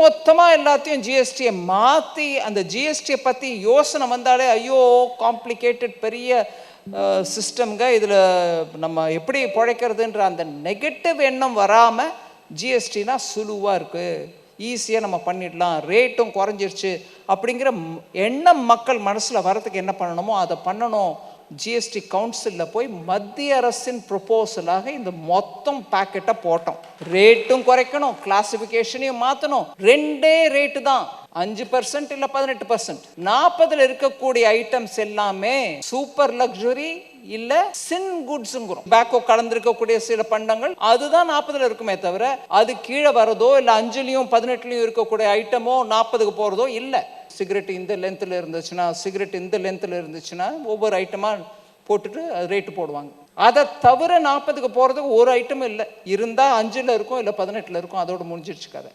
மொத்தமாக எல்லாத்தையும் ஜிஎஸ்டியை மாற்றி அந்த ஜிஎஸ்டியை பற்றி யோசனை வந்தாலே ஐயோ காம்ப்ளிகேட்டட் பெரிய சிஸ்டம்ங்க இதில் நம்ம எப்படி பிழைக்கிறதுன்ற அந்த நெகட்டிவ் எண்ணம் வராமல் ஜிஎஸ்டினா சுலுவாக இருக்குது ஈஸியாக நம்ம பண்ணிடலாம். ரேட்டும் குறைஞ்சிருச்சு. அப்படிங்கிற எண்ணம் மக்கள் மனசில் வரத்துக்கு என்ன பண்ணணுமோ அதை பண்ணணும். ஜிஎஸ்டி கவுன்சிலில் போய் மத்திய அரசின் ப்ரொபோசலாக இந்த மொத்தம் பேக்கெட்டை போட்டோம். ரேட்டும் குறைக்கணும் கிளாசிஃபிகேஷனையும் மாற்றணும் ரெண்டே ரேட்டு தான். அஞ்சு பர்சன்ட் இல்லை பதினெட்டு பர்சன்ட் நாற்பதுல இருக்கக்கூடிய ஐட்டம்ஸ் எல்லாமே சூப்பர் லக்ஸுரி இல்ல சின் குட்ஸ்ங்கிறோம் பேக்கோ கலந்திருக்கக்கூடிய சில பண்டங்கள் அதுதான் நாற்பதுல இருக்குமே தவிர அது கீழே வரதோ இல்ல அஞ்சுலயும் பதினெட்டுலயும் இருக்கக்கூடிய ஐட்டமோ நாற்பதுக்கு போறதோ இல்ல. சிகரெட் இந்த லென்த்தில் இருந்துச்சுன்னா சிகரெட் இந்த லென்த்தில் இருந்துச்சுன்னா ஒவ்வொரு ஐட்டமாக போட்டுட்டு ரேட்டு போடுவாங்க. அதை தவிர நாற்பதுக்கு போகிறதுக்கு ஒரு ஐட்டமும் இல்லை. இருந்தால் அஞ்சில் இருக்கும் இல்லை பதினெட்டில் இருக்கும் அதோட முடிஞ்சிடுச்சு கதை.